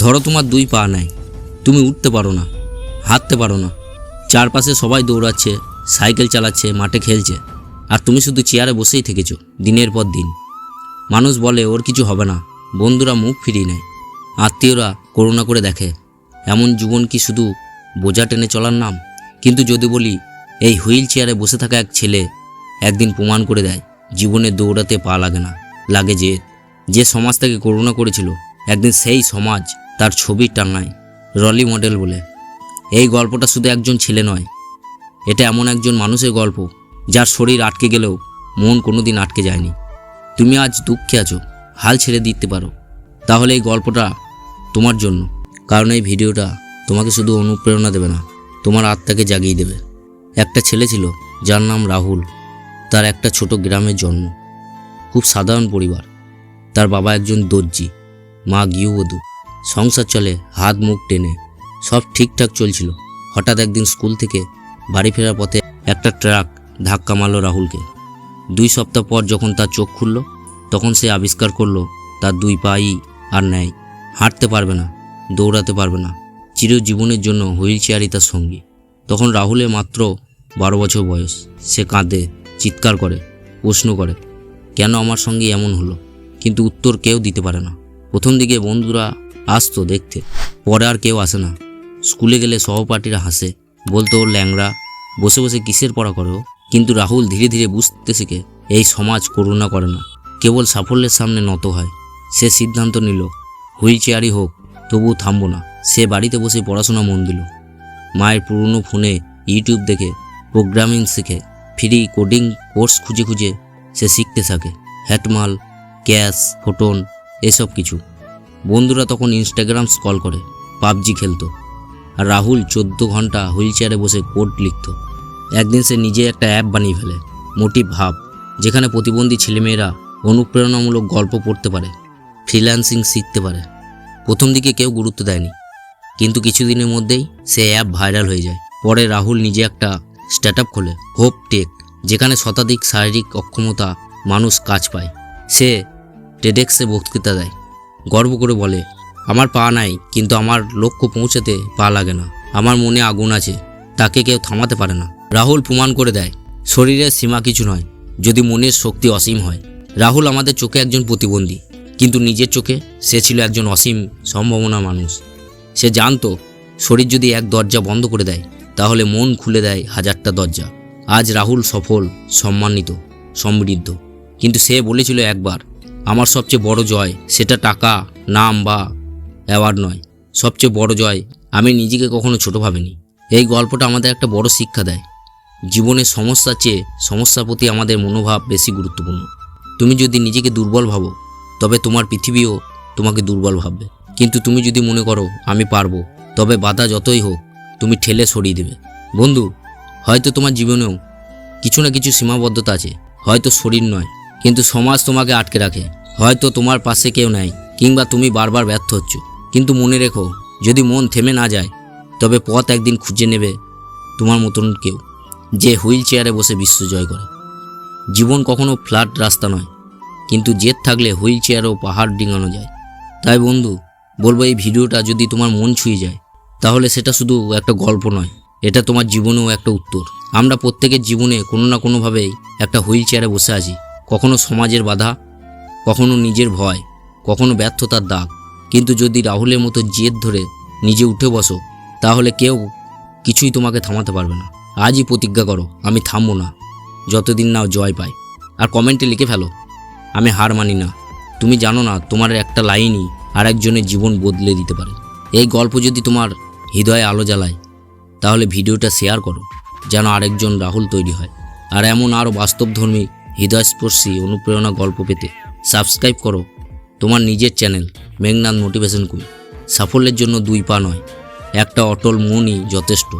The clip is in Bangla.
ধরো তোমার দুই পা নাই, তুমি উঠতে পারো না, হাঁটতে পারো না। চারপাশে সবাই দৌড়াচ্ছে, সাইকেল চালাচ্ছে, মাঠে খেলছে। আর তুমি শুধু চেয়ারে বসেই থেকেছো, দিনের পর দিন। মানুষ বলে, ওর কিছু হবে না, বন্ধুরা মুখ ফিরিয়ে নেয়। আত্মীয়রা করুণা করে দেখে, এমন জীবন কি শুধু বোঝা টেনে চলার নাম? কিন্তু যদি বলি, এই হুইল চেয়ারে বসে থাকা এক ছেলে একদিন প্রমাণ করে দেয়, জীবনে দৌড়াতে পা লাগে না, লাগে যে যে সমাজ তাকে করুণা করেছিল, একদিন সেই সমাজ তার ছবি টাঙায়, রলি মডেল বলে। এই গল্পটা শুধু একজন ছেলে নয়, এটা এমন একজন মানুষের গল্প যার শরীর আটকে গেলেও মন কোনোদিন আটকে যায়নি। তুমি আজ দুঃখে আছো, হাল ছেড়ে দিতে পারো। তাহলে এই গল্পটা তোমার জন্য, কারণ এই ভিডিওটা তোমাকে শুধু অনুপ্রেরণা দেবে না, তোমার আত্মাকে জাগিয়ে দেবে। একটা ছেলে ছিল, যার নাম রাহুল, তার একটা ছোট গ্রামের জন্ম, খুব সাধারণ পরিবার। তার বাবা একজন দর্জি, মা গৃহবধূ। সংসার চলে, হাত মুখ টেনে। সব ঠিকঠাক চলছিল। হঠাৎ একদিন স্কুল থেকে বাড়ি ফেরার পথে একটা ট্রাক ধাক্কা মারল রাহুলকে। দুই সপ্তাহ পর যখন তার চোখ খুলল, তখন সে আবিষ্কার করল, তার দুই পাই আর নেয় হাঁটতে পারবে না, দৌড়াতে পারবে না। চিরজীবনের জন্য হুইল চেয়ারই তার সঙ্গী। তখন রাহুলের মাত্র বারো বছর বয়স। সে কাঁদে, চিৎকার করে, প্রশ্ন করে, কেন আমার সঙ্গে এমন হলো? কিন্তু উত্তর কেউ দিতে পারে না। প্রথম দিকে বন্ধুরা আসতো দেখতে। পরে আর কেউ আসে না। স্কুলে গেলে সহপাঠীরা হাসে। বলতো ল্যাংড়া। বসে বসে কিসের পড়া করো কিন্তু রাহুল ধীরে ধীরে বুঝতে শিখে, এই সমাজ করুণা করে না। কেবল সাফল্যের সামনে নত হয়। সে সিদ্ধান্ত নিল হুইল চেয়ারই হোক, তবুও থামবো না। সে বাড়িতে বসে পড়াশোনা মন দিল। মায়ের পুরনো ফোনে ইউটিউব দেখে, প্রোগ্রামিং শিখে, ফ্রি কোডিং কোর্স খুঁজে খুঁজে সে শিখতে থাকে। হ্যাটমাল ক্যাশ ফোটন, এসব কিছু। বন্ধুরা তখন ইনস্টাগ্রাম স্কল করে, পাবজি খেলতো। আর রাহুল চোদ্দ ঘণ্টা হুইল চেয়ারে বসে কোড লিখত। একদিন সে নিজে একটা অ্যাপ বানিয়ে ফেলে মোটিভ ভাব যেখানে প্রতিবন্ধী ছেলেমেয়েরা অনুপ্রেরণামূলক গল্প পড়তে পারে ফ্রিল্যান্সিং শিখতে পারে। প্রথম দিকে কেউ গুরুত্ব দেয়নি, কিন্তু কিছুদিনের মধ্যেই সে অ্যাপ ভাইরাল হয়ে যায়। পরে রাহুল নিজে একটা স্টার্ট আপ খোলে হোপ টেক যেখানে শতাধিক শারীরিক অক্ষমতা মানুষ কাজ পায়। সে টেডেক্সে বক্তৃতা দেয়। গর্ব করে বলে, আমার পা নাই, কিন্তু আমার লক্ষ্য পৌঁছাতে পা লাগে না। আমার মনে আগুন আছে, তাকে কেউ থামাতে পারে না। রাহুল প্রমাণ করে দেয়, শরীরের সীমা কিছু নয়, যদি মনের শক্তি অসীম হয়। রাহুল আমাদের চোখে একজন প্রতিবন্ধী, কিন্তু নিজের চোখে সে ছিল একজন অসীম সম্ভাবনা মানুষ। সে জানতো, শরীর যদি এক দরজা বন্ধ করে দেয়, তাহলে মন খুলে দেয় হাজারটা দরজা। আজ রাহুল সফল, সম্মানিত, সমৃদ্ধ। কিন্তু সে বলেছিল একবার আমার সবচেয়ে বড় জয় সেটা টাকা, নাম বা অ্যাওয়ার্ড নয়। সবচেয়ে বড় জয় আমি নিজেকে কখনো ছোট ভাবিনি। এই গল্পটা আমাদের একটা বড় শিক্ষা দেয়। জীবনের সমস্যার চেয়ে সমস্যার প্রতি আমাদের মনোভাব বেশি গুরুত্বপূর্ণ। তুমি যদি নিজেকে দুর্বল ভাবো, তবে তোমার পৃথিবীও তোমাকে দুর্বল ভাববে। কিন্তু তুমি যদি মনে করো, আমি পারব, তবে বাধা যতই হোক, তুমি ঠেলে সরিয়ে দেবে। বন্ধু, হয়তো তোমার জীবনেও কিছু না কিছু সীমাবদ্ধতা আছে। হয়তো শরীর নয় কিন্তু সমাজ তোমাকে আটকে রাখে। হয়তো তোমার পাশে কেউ নাই, কিংবা তুমি বারবার ব্যর্থ হচ্ছ। কিন্তু মনে রেখো, যদি মন থেমে না যায়, তবে পথ একদিন খুঁজে নেবে তোমার মতন কেউ, যে হুইল চেয়ারে বসে বিশ্ব জয় করে। জীবন কখনো ফ্ল্যাট রাস্তা নয়, কিন্তু জেদ থাকলে হুইল চেয়ারেও পাহাড় ডিঙানো যায়। তাই বন্ধু, বলব এই ভিডিওটা যদি তোমার মন ছুঁয়ে যায়, তাহলে সেটা শুধু একটা গল্প নয়, এটা তোমার জীবনেও একটা উত্তর। আমরা প্রত্যেকের জীবনে কোনো না কোনোভাবেই একটা হুইল চেয়ারে বসে আছি। কখনো সমাজের বাধা, কখনো নিজের ভয়, কখনো ব্যর্থতার দাগ। কিন্তু যদি রাহুলের মতো জেদ ধরে নিজে উঠে বসো, তাহলে কেউ কিছুই তোমাকে থামাতে পারবে না। আজই প্রতিজ্ঞা করো, আমি থামবো না। যতদিন না জয় পাই। আর কমেন্টে লিখে ফেলো, আমি হার মানি না। তুমি জানো না, তোমার একটা লাইনই আর একজনের জীবন বদলে দিতে পারে। এই গল্প যদি তোমার হৃদয়ে আলো জ্বালায়, তাহলে ভিডিওটা শেয়ার করো, যেন আরেকজন রাহুল তৈরি হয়। আর এমন আরও বাস্তবধর্মী হৃদয়স্পর্শী অনুপ্রেরণা গল্প পেতে সাবস্ক্রাইব করো তোমার নিজের চ্যানেল মেঘনাথ মোটিভেশন কুই সাফল্যের জন্য দুই পা নয়, একটা অটল মনই যথেষ্ট।